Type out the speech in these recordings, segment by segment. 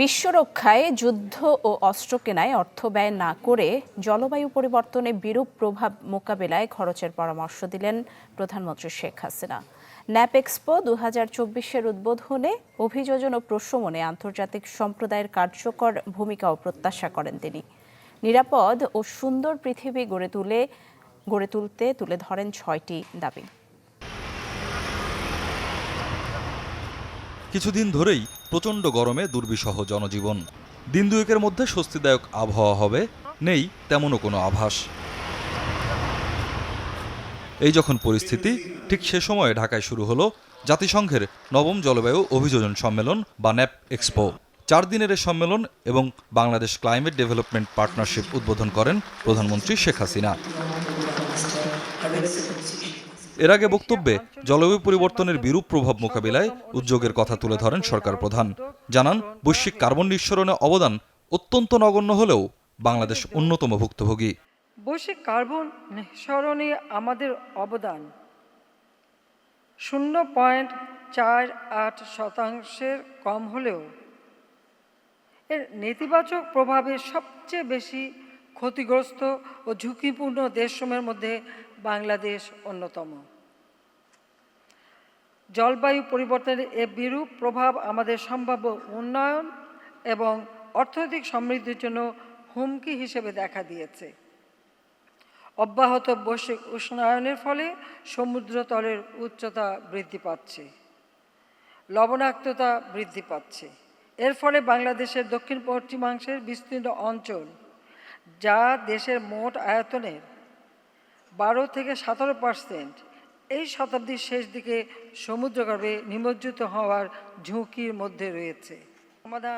বিশ্বরক্ষায় যুদ্ধ ও অস্ত্র কেনায় অর্থ ব্যয় না করে জলবায়ু পরিবর্তনে বিরূপ প্রভাব মোকাবেলায় খরচের পরামর্শ দিলেন প্রধানমন্ত্রী শেখ হাসিনা। ন্যাপ এক্সপো দু হাজার চব্বিশের উদ্বোধনে অভিযোজন ও প্রশমনে আন্তর্জাতিক সম্প্রদায়ের কার্যকর ভূমিকাও প্রত্যাশা করেন তিনি। নিরাপদ ও সুন্দর পৃথিবী গড়ে তুলে, গড়ে তুলতে তুলে ধরেন ছয়টি দাবি। কিছুদিন ধরেই প্রচণ্ড গরমে দুর্বিষহ জনজীবন। দিন দুয়েকের মধ্যে স্বস্তিদায়ক আবহাওয়া হবে, নেই তেমনও কোনো আভাস। এই যখন পরিস্থিতি, ঠিক সে সময়ে ঢাকায় শুরু হলো জাতিসংঘের নবম জলবায়ু অভিযোজন সম্মেলন বা ন্যাপ এক্সপো। চার দিনের এ সম্মেলন এবং বাংলাদেশ ক্লাইমেট ডেভেলপমেন্ট পার্টনারশিপ উদ্বোধন করেন প্রধানমন্ত্রী শেখ হাসিনা। এর আগে বক্তব্যে জলবায়ু পরিবর্তনের বিরূপ প্রভাব মোকাবিলায় উদ্যোগের কথা তুলে ধরেন সরকার প্রধান। জানান, বৈশ্বিক কার্বন নিঃসরণে অবদান অত্যন্ত নগণ্য হলেও বাংলাদেশ অন্যতম ভুক্তভোগী। বৈশ্বিক কার্বন নিঃসরণে আমাদের অবদান শূন্য পয়েন্ট চার আট শতাংশের কম হলেও এর নেতিবাচক প্রভাবে সবচেয়ে বেশি ক্ষতিগ্রস্ত ও ঝুঁকিপূর্ণ দেশসমূহের মধ্যে বাংলাদেশ অন্যতম। জলবায়ু পরিবর্তনের এ বিরূপ প্রভাব আমাদের সম্ভাব্য উন্নয়ন এবং অর্থনৈতিক সমৃদ্ধির জন্য হুমকি হিসেবে দেখা দিয়েছে। অব্যাহত বৈশ্বিক উষ্ণায়নের ফলে সমুদ্রতলের উচ্চতা বৃদ্ধি পাচ্ছে, লবণাক্ততা বৃদ্ধি পাচ্ছে। এর ফলে বাংলাদেশের দক্ষিণ পশ্চিমাংশের বিস্তীর্ণ অঞ্চল যা দেশের মোট আয়তনের বারো থেকে সতেরো পার্সেন্ট এই শতাব্দীর শেষ দিকে সমুদ্রগর্ভে নিমজ্জিত হওয়ার ঝুঁকির মধ্যে রয়েছে।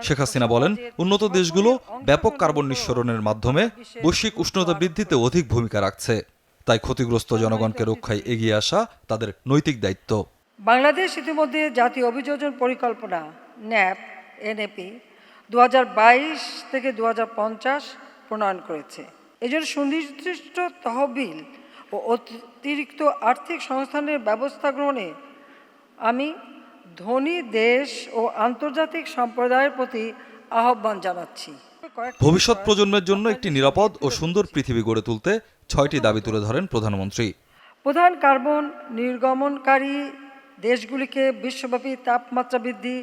শেখ হাসিনা বলেন উন্নত দেশগুলো ব্যাপক কার্বন নিঃসরণের মাধ্যমে বৈশ্বিক উষ্ণতা বৃদ্ধিতে অধিক ভূমিকা রাখছে। তাই ক্ষতিগ্রস্ত জনগণকে রক্ষায় এগিয়ে আসা তাদের নৈতিক দায়িত্ব। বাংলাদেশ ইতিমধ্যে জাতীয় অভিযোজন পরিকল্পনা ন্যাপ এনএপি দু থেকে দু হাজার পঞ্চাশ প্রণয়ন করেছে। এই জন্য সুনির্দিষ্ট তহবিল ও অতিরিক্ত আর্থিক সংস্থানের ব্যবস্থা গ্রহণে আমি ধনী দেশ ও আন্তর্জাতিক সম্প্রদায়ের প্রতি আহ্বান জানাচ্ছি। ভবিষ্যৎ প্রজন্মের জন্য একটি নিরাপদ ও সুন্দর পৃথিবী গড়ে তুলতে ছয়টি দাবি তুলে ধরেন প্রধানমন্ত্রী। প্রধান কার্বন নির্গমনকারী দেশগুলিকে বিশ্বব্যাপী তাপমাত্রা বৃদ্ধি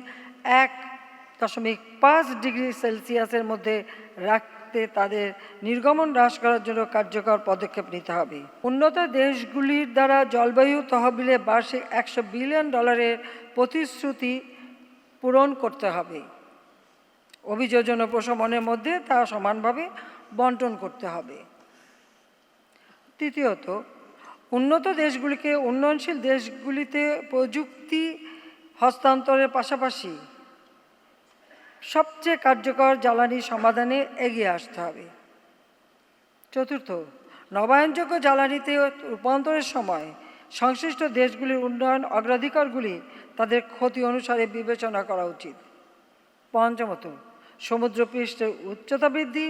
এক দশমিক পাঁচ ডিগ্রি সেলসিয়াসের মধ্যে রাখতে তাদের নির্গমন হ্রাস করার জন্য কার্যকর পদক্ষেপ নিতে হবে। উন্নত দেশগুলির দ্বারা জলবায়ু তহবিলে বার্ষিক একশো বিলিয়ন ডলারের প্রতিশ্রুতি পূরণ করতে হবে। অভিযোজন ও প্রশমনের মধ্যে তা সমানভাবে বন্টন করতে হবে। তৃতীয়ত, উন্নত দেশগুলিকে উন্নয়নশীল দেশগুলিতে প্রযুক্তি হস্তান্তরের পাশাপাশি সবচেয়ে কার্যকর জ্বালানি সমাধানে এগিয়ে আসতে হবে। চতুর্থ, নবায়নযোগ্য জ্বালানিতে রূপান্তরের সময় সংশ্লিষ্ট দেশগুলির উন্নয়ন অগ্রাধিকারগুলি তাদের ক্ষতি অনুসারে বিবেচনা করা উচিত। পঞ্চমত সমুদ্রপৃষ্ঠের উচ্চতা বৃদ্ধি,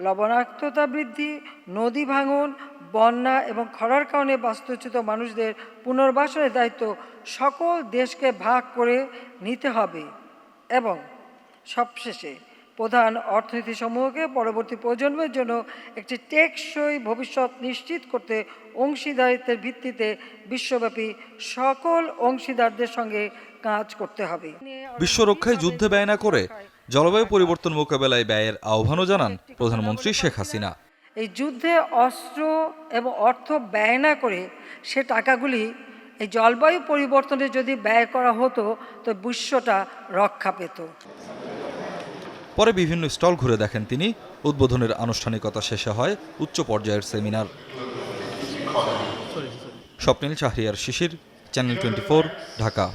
লবণাক্ততা বৃদ্ধি, নদী ভাঙন, বন্যা এবং খরার কারণে বাস্তুচ্যুত মানুষদের পুনর্বাসনের দায়িত্ব সকল দেশকে ভাগ করে নিতে হবে এবং সবশেষে প্রধান অর্থনীতি সমূহকে পরবর্তী প্রজন্মের জন্য একটি টেকসই ভবিষ্যৎ নিশ্চিত করতে অংশীদারিত্বের ভিত্তিতে বিশ্বব্যাপী সকল অংশীদারদের সঙ্গে কাজ করতে হবে। বিশ্ব রক্ষায় যুদ্ধে ব্যয় না করে জলবায়ু পরিবর্তন মোকাবেলায় ব্যয়ের আহ্বানও জানান প্রধানমন্ত্রী শেখ হাসিনা। এই যুদ্ধে অস্ত্র এবং অর্থ ব্যয় না করে সে টাকাগুলি এই জলবায়ু পরিবর্তনে যদি ব্যয় করা হতো তো বিশ্বটা রক্ষা পেত। পরে বিভিন্ন স্টল ঘুরে দেখেন তিনি। উদ্বোধনের আনুষ্ঠানিকতা শেষে হয় উচ্চ পর্যায়ের seminar. Swapnil Shahriar Shishir, channel twenty Dhaka.